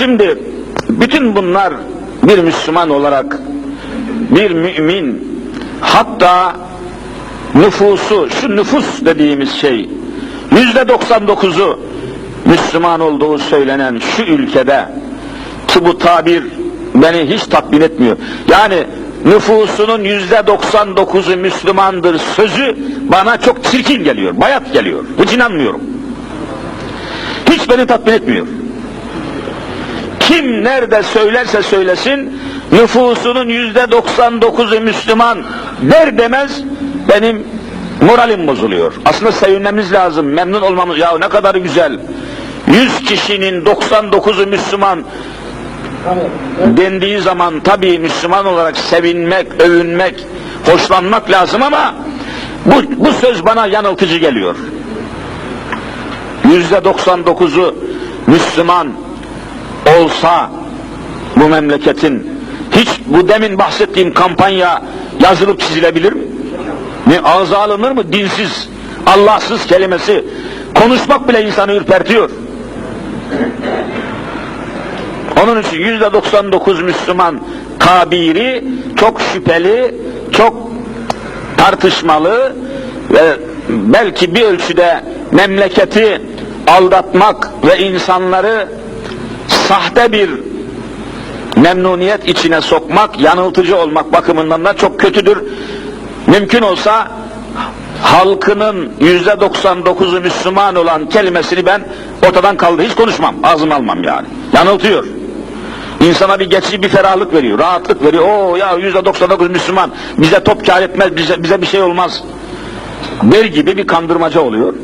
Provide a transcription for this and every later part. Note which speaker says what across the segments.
Speaker 1: Şimdi bütün bunlar bir Müslüman olarak bir mümin hatta nüfusu, şu nüfus dediğimiz şey yüzde 99'u Müslüman olduğu söylenen şu ülkede ki bu tabir beni hiç tatmin etmiyor. Yani nüfusunun yüzde 99'u Müslümandır sözü bana çok çirkin geliyor, bayat geliyor. Hiç inanmıyorum. Hiç beni tatmin etmiyor. Kim nerede söylerse söylesin nüfusunun yüzde 99'u Müslüman der demez benim moralim bozuluyor. Aslında sevinmemiz lazım, memnun olmamız. Ya ne kadar güzel. 100 kişinin 99'u Müslüman dendiği zaman tabii Müslüman olarak sevinmek, övünmek, hoşlanmak lazım ama bu, bu söz bana yanıltıcı geliyor. Yüzde 99'u Müslüman olsa bu memleketin hiç bu demin bahsettiğim kampanya yazılıp çizilebilir mi? Ne ağza alınır mı? Dinsiz, Allahsız kelimesi konuşmak bile insanı ürpertiyor. Onun için yüzde 99 Müslüman tabiri çok şüpheli, çok tartışmalı ve belki bir ölçüde memleketi aldatmak ve insanları sahte bir memnuniyet içine sokmak, yanıltıcı olmak bakımından da çok kötüdür. Mümkün olsa halkının yüzde 99'u Müslüman olan kelimesini ben ortadan kaldı. Hiç konuşmam, ağzıma almam yani. Yanıltıyor. İnsana bir geçici bir ferahlık veriyor, rahatlık veriyor. Oo ya yüzde 99 Müslüman, bize top kar etmez, bize, bize bir şey olmaz. Der gibi bir kandırmaca oluyor.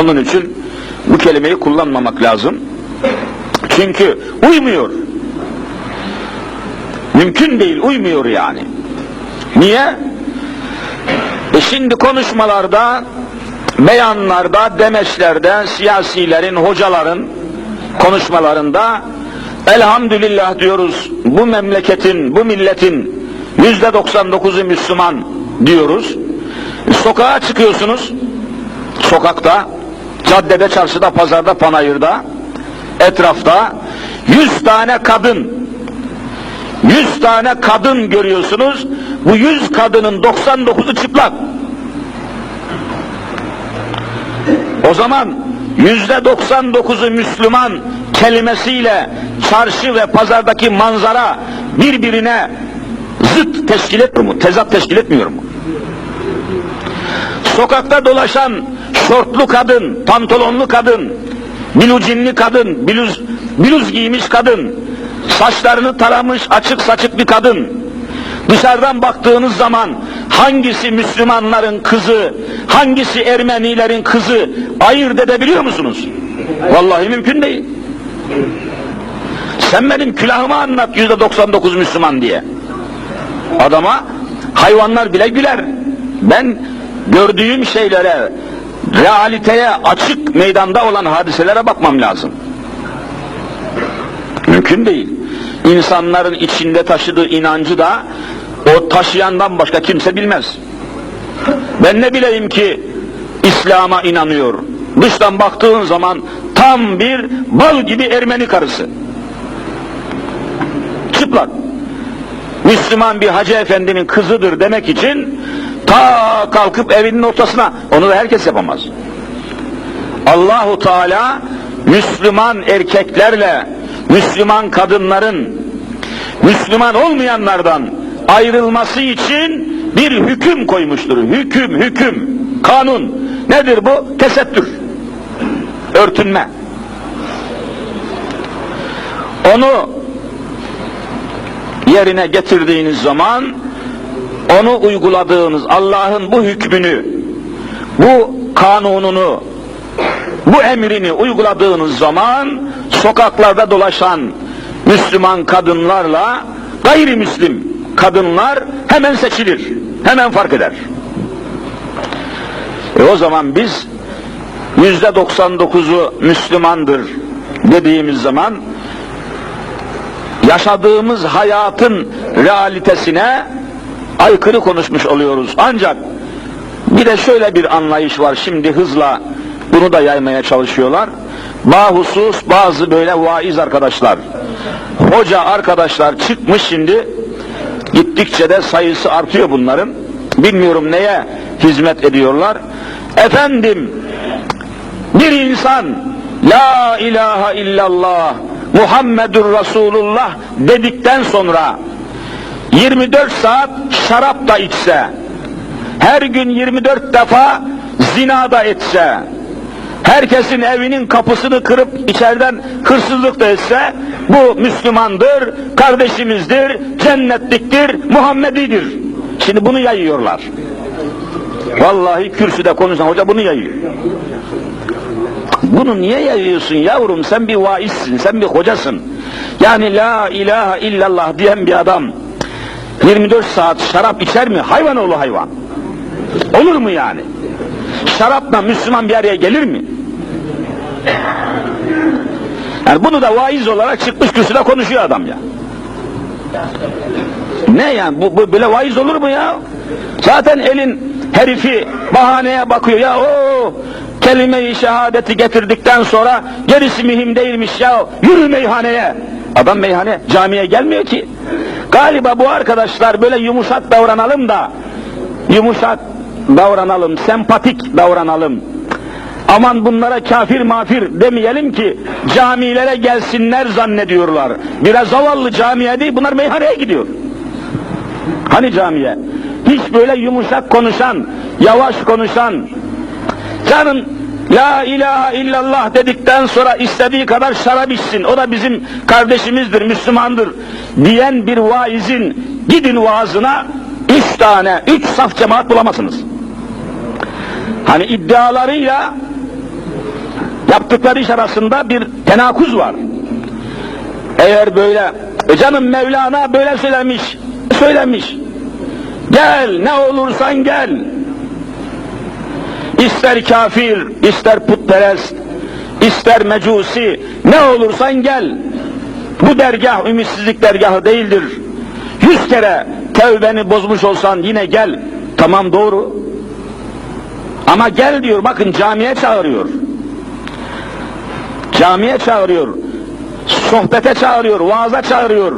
Speaker 1: Onun için bu kelimeyi kullanmamak lazım. Çünkü uymuyor. Mümkün değil, uymuyor yani. Niye? E şimdi konuşmalarda, beyanlarda, demeçlerde, siyasilerin, hocaların konuşmalarında elhamdülillah diyoruz bu memleketin, bu milletin yüzde 99'u Müslüman diyoruz. Sokağa çıkıyorsunuz, sokakta, caddede, çarşıda, pazarda, panayırda, etrafta yüz tane kadın, yüz tane kadın görüyorsunuz, bu yüz kadının 99'u çıplak. O zaman yüzde 99'u Müslüman kelimesiyle çarşı ve pazardaki manzara birbirine zıt teşkil etmiyor mu? Tezat teşkil etmiyor mu? Sokakta dolaşan şortlu kadın, pantolonlu kadın, bilucinli kadın, biluz, biluz giymiş kadın, saçlarını taramış açık saçık bir kadın, dışarıdan baktığınız zaman hangisi Müslümanların kızı, hangisi Ermenilerin kızı ayırt edebiliyor musunuz? Vallahi mümkün değil. Sen benim külahımı anlat yüzde 99 Müslüman diye. Adama hayvanlar bile güler. Ben gördüğüm şeylere, realiteye açık meydanda olan hadiselere bakmam lazım. Mümkün değil. İnsanların içinde taşıdığı inancı da o taşıyandan başka kimse bilmez. Ben ne bileyim ki İslam'a inanıyor. Dıştan baktığın zaman tam bir bal gibi Ermeni karısı. Çıplak. Müslüman bir hacı efendinin kızıdır demek için ta kalkıp evinin ortasına onu da herkes yapamaz. Allahu Teala Müslüman erkeklerle Müslüman kadınların Müslüman olmayanlardan ayrılması için bir hüküm koymuştur. Hüküm, hüküm, kanun. Nedir bu? Tesettür. Örtünme. Onu yerine getirdiğiniz zaman onu uyguladığınız Allah'ın bu hükmünü, bu kanununu, bu emrini uyguladığınız zaman sokaklarda dolaşan Müslüman kadınlarla gayrimüslim kadınlar hemen seçilir, hemen fark eder. E o zaman biz yüzde 99'u Müslümandır dediğimiz zaman yaşadığımız hayatın realitesine aykırı konuşmuş oluyoruz. Ancak bir de şöyle bir anlayış var şimdi hızla bunu da yaymaya çalışıyorlar. bahusus bazı böyle vaiz arkadaşlar, hoca arkadaşlar çıkmış şimdi, gittikçe de sayısı artıyor bunların. Bilmiyorum neye hizmet ediyorlar. Efendim, bir insan La ilahe illallah Muhammedur Resulullah dedikten sonra 24 saat şarap da içse, her gün 24 defa zina da etse, herkesin evinin kapısını kırıp içeriden hırsızlık da etse, bu Müslümandır, kardeşimizdir, cennetliktir, Muhammedidir. Şimdi bunu yayıyorlar. Vallahi kürsüde konuşan hoca bunu yayıyor. Bunu niye yayıyorsun yavrum? Sen bir vaizsin, sen bir hocasın. Yani la ilahe illallah diyen bir adam 24 saat şarap içer mi? Hayvan oğlu hayvan. Olur mu yani? Şarapla Müslüman bir araya gelir mi? Yani bunu da vaiz olarak çıkmış kürsüde konuşuyor adam ya. Ne yani bu, bu böyle vaiz olur mu ya? Zaten elin herifi bahaneye bakıyor ya o kelime-i şehadeti getirdikten sonra gerisi mühim değilmiş ya yürü meyhaneye. Adam meyhane camiye gelmiyor ki. Galiba bu arkadaşlar böyle yumuşak davranalım da yumuşak davranalım, sempatik davranalım. Aman bunlara kafir mafir demeyelim ki camilere gelsinler zannediyorlar. Biraz zavallı camiye değil bunlar meyhaneye gidiyor. Hani camiye? Hiç böyle yumuşak konuşan, yavaş konuşan, canım La ilahe illallah dedikten sonra istediği kadar şarap içsin, o da bizim kardeşimizdir, Müslümandır diyen bir vaizin gidin vaazına üç tane, üç saf cemaat bulamazsınız. Hani iddialarıyla yaptıkları iş arasında bir tenakuz var. Eğer böyle, e canım Mevlana böyle söylemiş, söylemiş. Gel, ne olursan gel. İster kafir, ister putperest, ister mecusi, ne olursan gel. Bu dergah ümitsizlik dergahı değildir. Yüz kere tevbeni bozmuş olsan yine gel. Tamam doğru. Ama gel diyor, bakın camiye çağırıyor. Camiye çağırıyor. Sohbete çağırıyor, vaaza çağırıyor.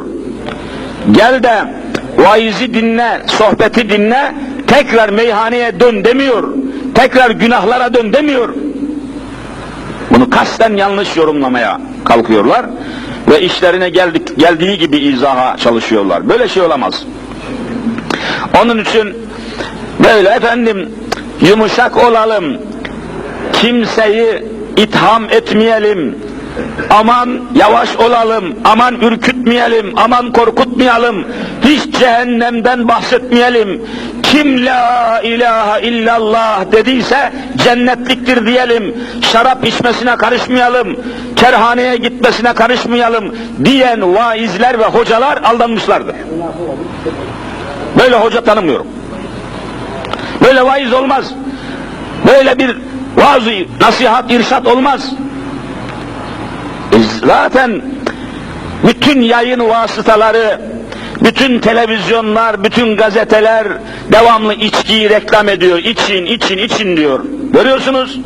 Speaker 1: Gel de vaizi dinle, sohbeti dinle, tekrar meyhaneye dön demiyor. Tekrar günahlara dön demiyor. Bunu kasten yanlış yorumlamaya kalkıyorlar ve işlerine geldik, geldiği gibi izaha çalışıyorlar. Böyle şey olamaz. Onun için böyle efendim yumuşak olalım, kimseyi itham etmeyelim, aman yavaş olalım, aman ürkütmeyelim, aman korkutmayalım, hiç cehennemden bahsetmeyelim. Kim la ilahe illallah dediyse cennetliktir diyelim, şarap içmesine karışmayalım, kerhaneye gitmesine karışmayalım diyen vaizler ve hocalar aldanmışlardır. Böyle hoca tanımıyorum. Böyle vaiz olmaz. Böyle bir vaaz nasihat, irşat olmaz. Zaten bütün yayın vasıtaları, bütün televizyonlar, bütün gazeteler devamlı içkiyi reklam ediyor. İçin, için, için diyor. Görüyorsunuz.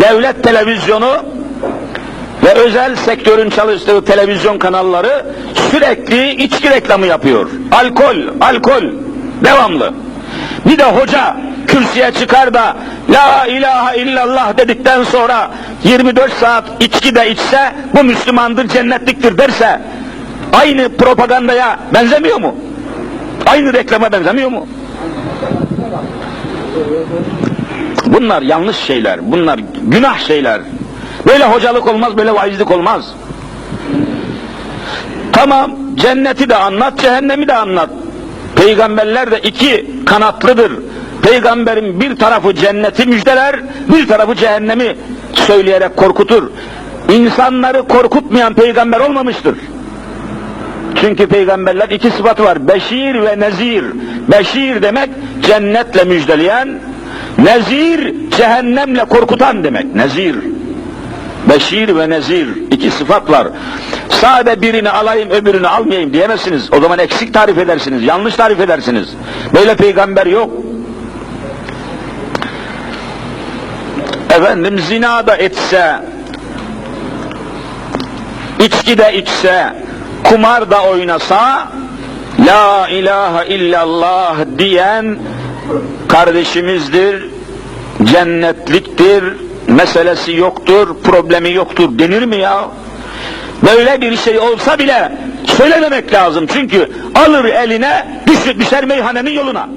Speaker 1: Devlet televizyonu ve özel sektörün çalıştığı televizyon kanalları sürekli içki reklamı yapıyor. Alkol, alkol, devamlı. Bir de hoca kürsüye çıkar da La ilahe illallah dedikten sonra 24 saat içki de içse bu Müslümandır, cennetliktir derse aynı propagandaya benzemiyor mu? Aynı reklama benzemiyor mu? Bunlar yanlış şeyler, bunlar günah şeyler. Böyle hocalık olmaz, böyle vaizlik olmaz. Tamam, cenneti de anlat, cehennemi de anlat. Peygamberler de iki kanatlıdır. Peygamberin bir tarafı cenneti müjdeler, bir tarafı cehennemi söyleyerek korkutur. İnsanları korkutmayan peygamber olmamıştır. Çünkü peygamberler iki sıfatı var. Beşir ve nezir. Beşir demek cennetle müjdeleyen, nezir cehennemle korkutan demek. Nezir. Beşir ve nezir iki sıfat var. Sade birini alayım öbürünü almayayım diyemezsiniz. O zaman eksik tarif edersiniz, yanlış tarif edersiniz. Böyle peygamber yok. Efendim zina da etse, içki de içse, kumar da oynasa, La ilahe illallah diyen kardeşimizdir, cennetliktir, meselesi yoktur, problemi yoktur denir mi ya? Böyle bir şey olsa bile söylememek lazım çünkü alır eline düşer, meyhanenin yoluna.